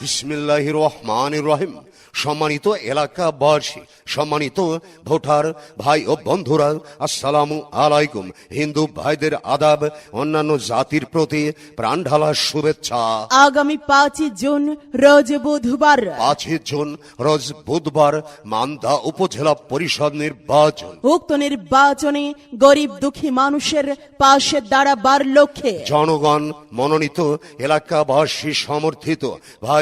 বিসমিল্লাহ রহমান রহিম সম্মানিত এলাকাবাসী সম্মানিত ভোটার ভাই ও বন্ধুরা আসসালামু আলাইকুম। হিন্দু ভাইদের আদাব অন্যান্য জাতির প্রতি প্রাণ ঢালার শুভেচ্ছা। আগামী পাঁচই জুন রোজ বুধবার। পাঁচই জুন রোজ বুধবার মান্দা উপজেলা পরিষদ নির্বাচন। উক্ত নির্বাচনে গরিব দুঃখী মানুষের পাশে দাঁড়াবার লক্ষ্যে। জনগণ মনোনীত এলাকাবাসী সমর্থিত।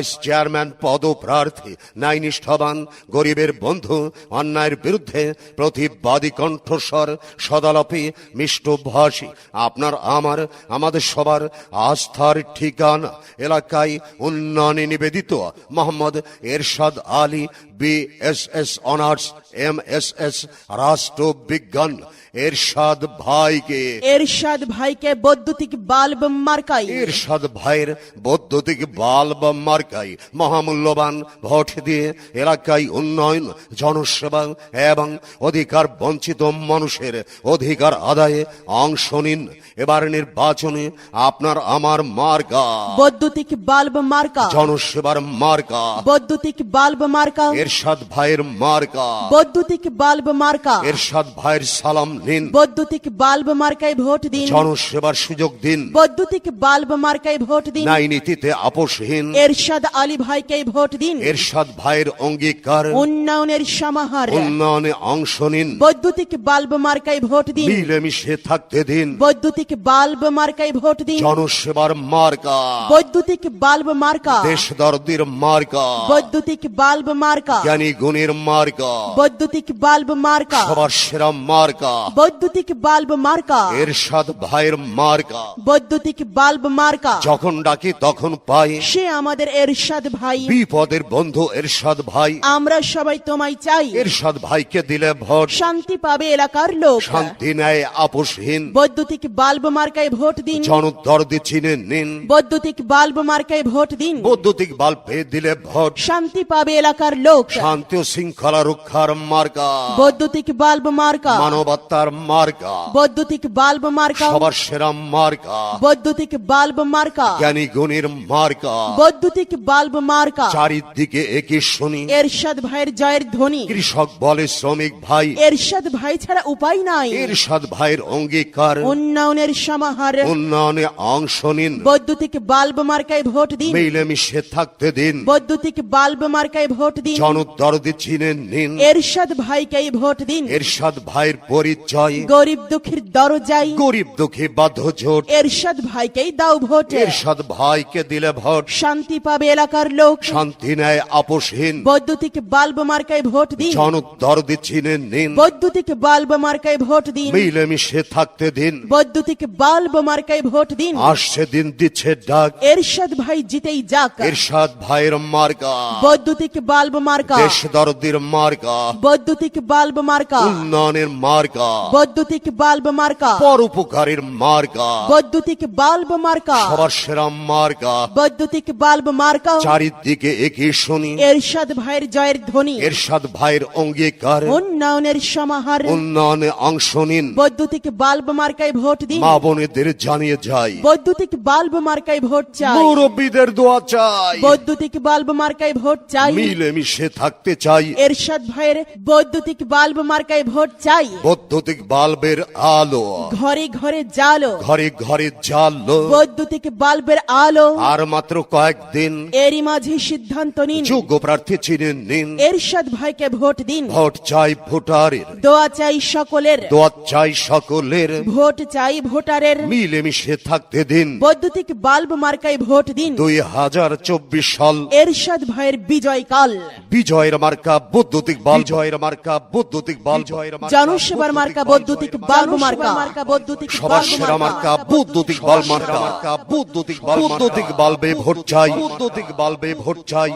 ভাইস চেয়ারম্যান পদপ্রার্থী ন্যায়নিষ্ঠবান গরিবের বন্ধু অন্যায়ের বিরুদ্ধে প্রতিবাদী কণ্ঠস্বর সদালপি মিষ্টভাষী আপনার আমার আমাদের সবার আস্থার ঠিকানা এলাকায় উন্নয়নে নিবেদিত Mohammad Ershad Ali B S S honours M S S রাষ্ট্রবিজ্ঞান এরশাদ ভাইকে এরশাদ ভাইকে বৈদ্যুতিক বাল্ব মার্কাই এরশাদ ভাইয়ের বৈদ্যুতিক বাল্ব মার্কাই মহামূল্যবান ভোট দিয়ে এলাকায় উন্নয়ন জনসেবা এবং অধিকার বঞ্চিত মানুষের অধিকার আদায়ে অংশ নিন এবার নির্বাচনে আপনার আমার মার্কা বৈদ্যুতিক বাল্ব মার্কা জনসেবার মার্কা বৈদ্যুতিক বাল্ব মার্কা এরশাদ ভাইয়ের মার্কা। বৈদ্যুতিক বাল্ব মার্কা। এরশাদ ভাইয়ের সালাম নিন। বৈদ্যুতিক বাল্ব মার্কায় ভোট দিন। জনসেবার সুযোগ দিন। বৈদ্যুতিক বাল্ব মার্কায় ভোট দিন। ন্যায় নীতিতে আপোষহীন। এরশাদ আলী ভাইকে ভোট দিন। এরশাদ ভাইয়ের অঙ্গীকার। উন্নয়নের সমাহার। উন্নয়নে অংশ নিন। বৈদ্যুতিক বাল্ব মার্কায় ভোট দিন। মিলেমিশে থাকতে দিন। বৈদ্যুতিক বাল্ব মার্কায় ভোট দিন। জনসেবার মার্কা। বৈদ্যুতিক বাল্ব মার্কা। দেশ দর্দির মার্কা। বৈদ্যুতিক বাল্ব মার্কা। জ্ঞানী গুণের মার্কা। বৈদ্যুতিক বাল্ব মার্কা। সবার সেরা মার্কা। বৈদ্যুতিক বাল্ব মার্কা। এরশাদ ভাইয়ের মার্কা। বৈদ্যুতিক বাল্ব মার্কা। যখন ডাকি তখন পাই সে আমাদের এরশাদ ভাই। বিপদের বন্ধু এরশাদ ভাই। আমরা সবাই তোমায় চাই। এরশাদ ভাইকে দিলে ভোট। শান্তি পাবে এলাকার লোক। শান্তি ন্যায় আপোষহীন। বৈদ্যুতিক বাল্ব মার্কায় ভোট দিন। জনদর্দি চিনে নিন। বৈদ্যুতিক বাল্ব মার্কায় ভোট দিন। বৈদ্যুতিক বাল্ব দিলে ভোট। শান্তি পাবে এলাকার লোক। শান্তি ও শৃঙ্খলা রক্ষার মার্কা বৈদ্যুতিক বাল্ব মার্কা মানবতার মার্কা বৈদ্যুতিক বাল্ব মার্কা সবার সেরা মার্কা বৈদ্যুতিক বাল্ব মার্কা জ্ঞানী গুণীর মার্কা বৈদ্যুতিক বাল্ব মার্কা চারিদিকে একই শুনি। এরশাদ ভাইয়ের জয়ের ধ্বনি। কৃষক বলে শ্রমিক ভাই। এরশাদ ভাই ছাড়া উপায় নাই। এরশাদ ভাইয়ের অঙ্গীকার। উন্নয়নের সমাহার। উন্নয়নে অংশ নিন। বৈদ্যুতিক বাল্ব মার্কায় ভোট দিন। মিলেমিশে থাকতে দিন। বৈদ্যুতিক বাল্ব মার্কায় ভোট দিন। জনদরদি চিনে নিন এরশাদ ভাইকেই ভোট দিন। এরশাদ ভাইয়ের পরিচয়। গরিব দুঃখীর দরজাই। গরিব দুঃখী বাধ্য জোট। এরশাদ ভাইকেই দাও ভোট। এরশাদ ভাইকে দিলে ভোট। শান্তি পাবে এলাকার লোক। শান্তি ন্যায় আপোষহীন। বৈদ্যুতিক বাল্ব মার্কায় ভোট দিন। জনদরদি চিনে নিন বৈদ্যুতিক বাল্ব মার্কায় ভোট দিন। মিলেমিশে থাকতে দিন। বৈদ্যুতিক বাল্ব মার্কায় ভোট দিন। আসছে দিন দিচ্ছে ডাক। এরশাদ ভাই জিতেই যাক। এরশাদ ভাইয়ের মার্কা। বৈদ্যুতিক বাল্ব মার্কা দেশ দরদির মার্কা। বৈদ্যুতিক বাল্ব মার্কা। উন্নয়নের মার্কা। বৈদ্যুতিক বাল্ব মার্কা। পরোপকারীর মার্কা। বৈদ্যুতিক বাল্ব মার্কা। সবার সেরা মার্কা। বৈদ্যুতিক বাল্ব মার্কা। চারিদিকে একই শুনি। এরশাদ ভাইয়ের জয়ের ধ্বনি। এরশাদ ভাইয়ের অঙ্গীকার। উন্নয়নের সমাহার। উন্নয়নে অংশ নিন। বৈদ্যুতিক বাল্ব মার্কায় ভোট দিন। মা বোনেদের জানিয়ে যাই। বৈদ্যুতিক বাল্ব মার্কায় ভোট চাই। মুরব্বীদের দোয়া চাই। বৈদ্যুতিক বাল্ব মার্কায় ভোট চাই। মিলেমিশে থাকতে চাই। এরশাদ ভাইয়ের বৈদ্যুতিক বাল্ব মার্কায় ভোট চাই। বৈদ্যুতিক বাল্বের আলো। ঘরে ঘরে জালো ঘরে ঘরে জ্বালো। বৈদ্যুতিক বাল্বের আলো। আর মাত্র কয়েকদিন। এরই মাঝে সিদ্ধান্ত নিন। যোগ্য প্রার্থী চিনে নিন। এরশাদ ভাইকে ভোট দিন। ভোট চাই ভোটারের। দোয়া চাই সকলের। দোয়া চাই সকলের। ভোট চাই ভোটারের। মিলেমিশে থাকতে দিন। বৈদ্যুতিক বাল্ব মার্কায় ভোট দিন। দুই হাজার চব্বিশ সাল। এরশাদ ভাইয়ের বিজয় কাল। বিজয়ের মার্কা বৈদ্যুতিক বাল জয়ের মার্কা বৈদ্যুতিক বাল জয়ের জনসেবার মার্কা বৈদ্যুতিক বাল্ব। মার্কা। মার্কা বৈদ্যুতিক সবার সেরা মার্কা। বৈদ্যুতিক বাল মার্কা। বৈদ্যুতিক বাল বৈদ্যুতিক বাল্বে ভোট চাই। বৈদ্যুতিক বাল্বে ভোট চাই।